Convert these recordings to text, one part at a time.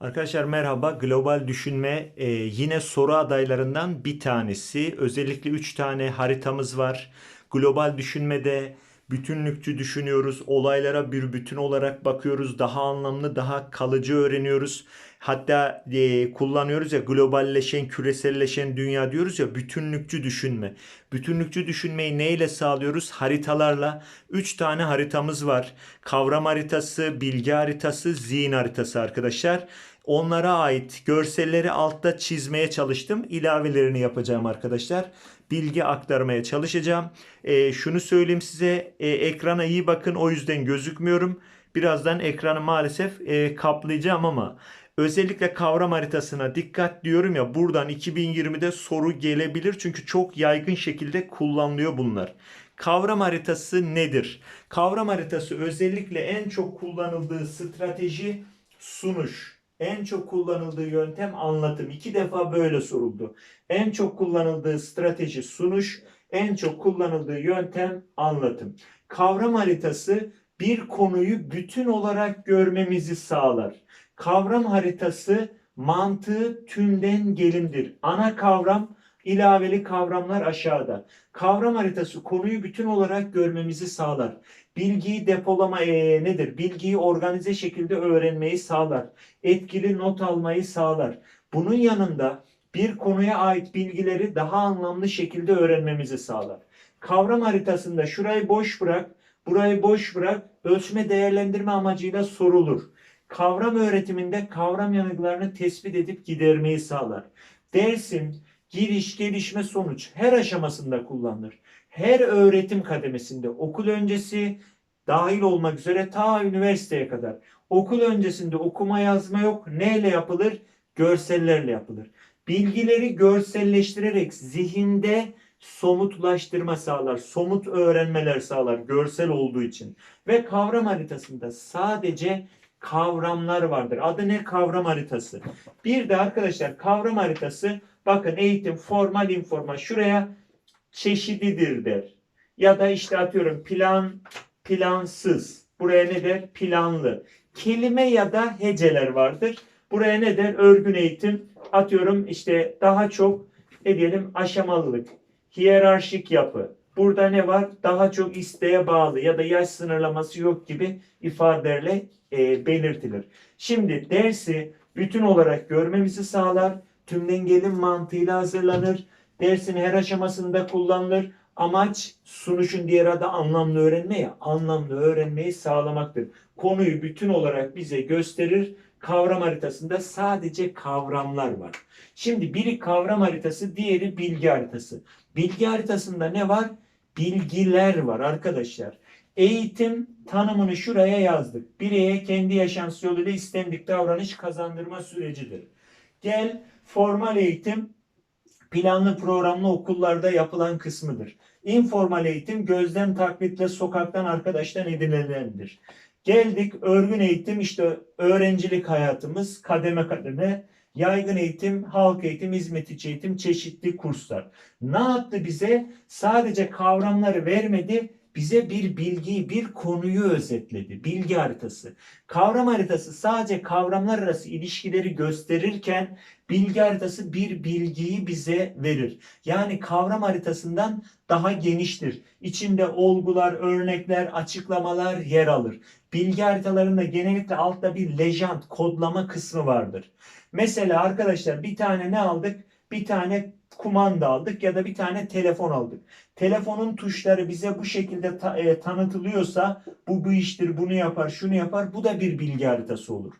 Arkadaşlar merhaba. Global düşünme e, yine soru adaylarından bir tanesi. Özellikle 3 tane haritamız var. Global düşünmede bütünlükçü düşünüyoruz. Olaylara bir bütün olarak bakıyoruz. Daha anlamlı, daha kalıcı öğreniyoruz. Hatta e, kullanıyoruz ya globalleşen, küreselleşen dünya diyoruz ya bütünlükçü düşünme. Bütünlükçü düşünmeyi neyle sağlıyoruz? Haritalarla. 3 tane haritamız var. Kavram haritası, bilgi haritası, zihin haritası arkadaşlar. Onlara ait görselleri altta çizmeye çalıştım. İlavelerini yapacağım arkadaşlar. Bilgi aktarmaya çalışacağım. Ee, şunu söyleyeyim size. e, ekrana iyi bakın. O yüzden gözükmüyorum. Birazdan ekranı maalesef e, kaplayacağım ama özellikle kavram haritasına dikkat diyorum ya buradan 2020'de soru gelebilir çünkü çok yaygın şekilde kullanılıyor bunlar. Kavram haritası nedir? Kavram haritası özellikle en çok kullanıldığı strateji sunuş. En çok kullanıldığı yöntem anlatım. İki defa böyle soruldu. En çok kullanıldığı strateji sunuş, en çok kullanıldığı yöntem anlatım. Kavram haritası bir konuyu bütün olarak görmemizi sağlar. Kavram haritası mantığı tümden gelimdir. Ana kavram, ilaveli kavramlar aşağıda. Kavram haritası konuyu bütün olarak görmemizi sağlar. Bilgiyi depolama eee, nedir? Bilgiyi organize şekilde öğrenmeyi sağlar. Etkili not almayı sağlar. Bunun yanında bir konuya ait bilgileri daha anlamlı şekilde öğrenmemizi sağlar. Kavram haritasında şurayı boş bırak, burayı boş bırak, ölçme değerlendirme amacıyla sorulur. Kavram öğretiminde kavram yanıklarını tespit edip gidermeyi sağlar. Dersin giriş, gelişme, sonuç her aşamasında kullanılır. Her öğretim kademesinde okul öncesi dahil olmak üzere ta üniversiteye kadar okul öncesinde okuma yazma yok. Neyle yapılır? Görsellerle yapılır. Bilgileri görselleştirerek zihinde somutlaştırma sağlar. Somut öğrenmeler sağlar görsel olduğu için. Ve kavram haritasında sadece kavramlar vardır. Adı ne? Kavram haritası. Bir de arkadaşlar kavram haritası bakın eğitim, formal, informal şuraya çeşididir der. Ya da işte atıyorum plan, plansız. Buraya ne der? Planlı. Kelime ya da heceler vardır. Buraya ne der? Örgün eğitim. Atıyorum işte daha çok ne diyelim aşamalılık, hiyerarşik yapı. Burada ne var? Daha çok isteğe bağlı ya da yaş sınırlaması yok gibi ifadelerle e, belirtilir. Şimdi dersi bütün olarak görmemizi sağlar. Tümden gelim mantığıyla hazırlanır. Dersin her aşamasında kullanılır. Amaç sunuşun diğer adı anlamlı öğrenme ya. Anlamlı öğrenmeyi sağlamaktır. Konuyu bütün olarak bize gösterir. Kavram haritasında sadece kavramlar var. Şimdi biri kavram haritası, diğeri bilgi haritası. Bilgi haritasında ne var? Bilgiler var arkadaşlar. Eğitim tanımını şuraya yazdık. Bireye kendi yaşantısı yoluyla istendik davranış kazandırma sürecidir. Gel formal eğitim planlı programlı okullarda yapılan kısmıdır. İnformal eğitim gözlem taklitle sokaktan arkadaştan edinilendir. Geldik örgün eğitim işte öğrencilik hayatımız kademe kademe yaygın eğitim, halk eğitim, hizmet içi eğitim, çeşitli kurslar. Ne yaptı bize? Sadece kavramları vermedi, bize bir bilgiyi, bir konuyu özetledi. Bilgi haritası. Kavram haritası sadece kavramlar arası ilişkileri gösterirken bilgi haritası bir bilgiyi bize verir. Yani kavram haritasından daha geniştir. İçinde olgular, örnekler, açıklamalar yer alır. Bilgi haritalarında genellikle altta bir lejant, kodlama kısmı vardır. Mesela arkadaşlar bir tane ne aldık? Bir tane kumanda aldık ya da bir tane telefon aldık. Telefonun tuşları bize bu şekilde ta- e, tanıtılıyorsa bu bu iştir, bunu yapar, şunu yapar. Bu da bir bilgi haritası olur.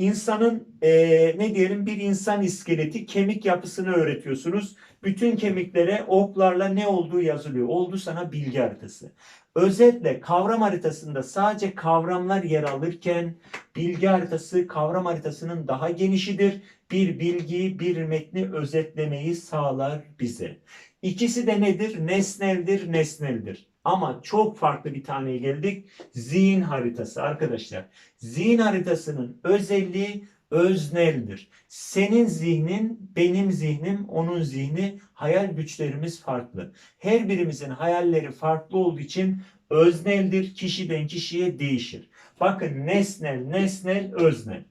İnsanın e, ne diyelim bir insan iskeleti kemik yapısını öğretiyorsunuz. Bütün kemiklere oklarla ne olduğu yazılıyor. Oldu sana bilgi haritası. Özetle kavram haritasında sadece kavramlar yer alırken bilgi haritası kavram haritasının daha genişidir. Bir bilgiyi, bir metni özetlemeyi sağlar bize. İkisi de nedir? Nesneldir, nesneldir. Ama çok farklı bir taneye geldik. Zihin haritası arkadaşlar. Zihin haritasının özelliği özneldir. Senin zihnin, benim zihnim, onun zihni, hayal güçlerimiz farklı. Her birimizin hayalleri farklı olduğu için özneldir. Kişiden kişiye değişir. Bakın nesnel, nesnel, öznel.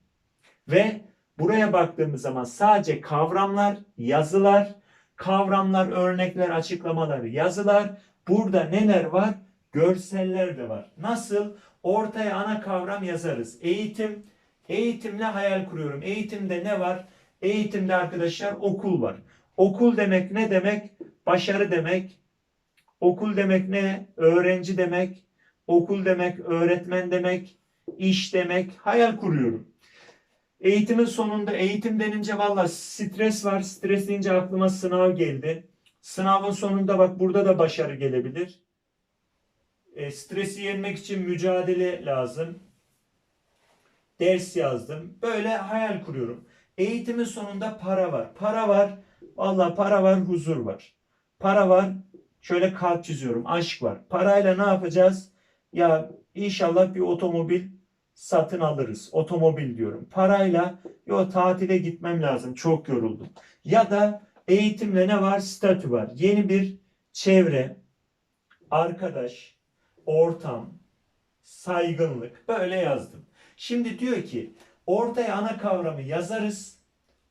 Ve Buraya baktığımız zaman sadece kavramlar, yazılar, kavramlar, örnekler, açıklamalar, yazılar. Burada neler var? Görseller de var. Nasıl? Ortaya ana kavram yazarız. Eğitim, eğitimle hayal kuruyorum. Eğitimde ne var? Eğitimde arkadaşlar okul var. Okul demek ne demek? Başarı demek. Okul demek ne? Öğrenci demek. Okul demek öğretmen demek. iş demek. Hayal kuruyorum. Eğitimin sonunda eğitim denince valla stres var. Stres deyince aklıma sınav geldi. Sınavın sonunda bak burada da başarı gelebilir. E, stresi yenmek için mücadele lazım. Ders yazdım. Böyle hayal kuruyorum. Eğitimin sonunda para var. Para var. Valla para var, huzur var. Para var. Şöyle kalp çiziyorum. Aşk var. Parayla ne yapacağız? Ya inşallah bir otomobil satın alırız. Otomobil diyorum. Parayla yo tatile gitmem lazım. Çok yoruldum. Ya da eğitimle ne var? Statü var. Yeni bir çevre, arkadaş, ortam, saygınlık böyle yazdım. Şimdi diyor ki ortaya ana kavramı yazarız.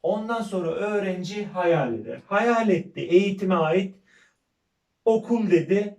Ondan sonra öğrenci hayal eder. Hayal etti eğitime ait okul dedi.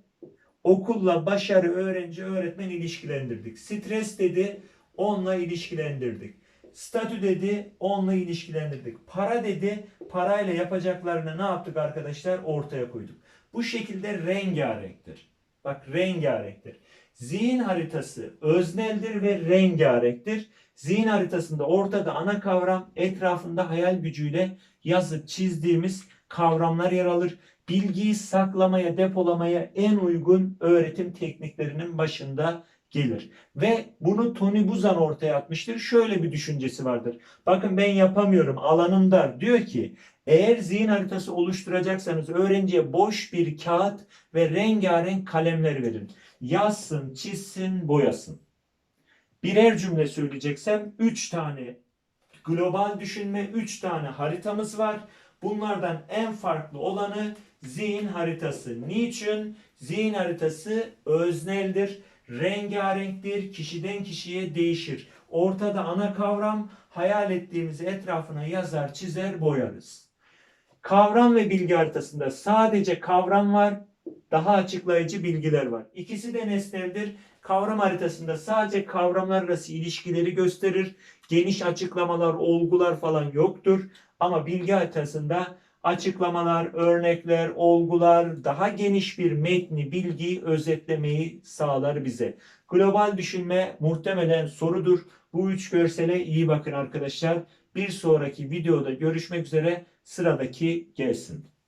Okulla başarı öğrenci öğretmen ilişkilendirdik. Stres dedi onunla ilişkilendirdik. Statü dedi onunla ilişkilendirdik. Para dedi parayla yapacaklarını ne yaptık arkadaşlar ortaya koyduk. Bu şekilde rengarenktir. Bak rengarenktir. Zihin haritası özneldir ve rengarenktir. Zihin haritasında ortada ana kavram, etrafında hayal gücüyle yazıp çizdiğimiz kavramlar yer alır. Bilgiyi saklamaya, depolamaya en uygun öğretim tekniklerinin başında gelir. Ve bunu Tony Buzan ortaya atmıştır. Şöyle bir düşüncesi vardır. Bakın ben yapamıyorum, alanım dar. Diyor ki eğer zihin haritası oluşturacaksanız öğrenciye boş bir kağıt ve rengarenk kalemler verin. Yazsın, çizsin, boyasın. Birer cümle söyleyeceksem 3 tane global düşünme, 3 tane haritamız var. Bunlardan en farklı olanı zihin haritası. Niçin? Zihin haritası özneldir, rengarenktir, kişiden kişiye değişir. Ortada ana kavram, hayal ettiğimizi etrafına yazar, çizer, boyarız. Kavram ve bilgi haritasında sadece kavram var, daha açıklayıcı bilgiler var. İkisi de nesneldir. Kavram haritasında sadece kavramlar arası ilişkileri gösterir. Geniş açıklamalar, olgular falan yoktur. Ama bilgi haritasında açıklamalar, örnekler, olgular, daha geniş bir metni, bilgiyi özetlemeyi sağlar bize. Global düşünme muhtemelen sorudur. Bu üç görsele iyi bakın arkadaşlar. Bir sonraki videoda görüşmek üzere. Sıradaki gelsin.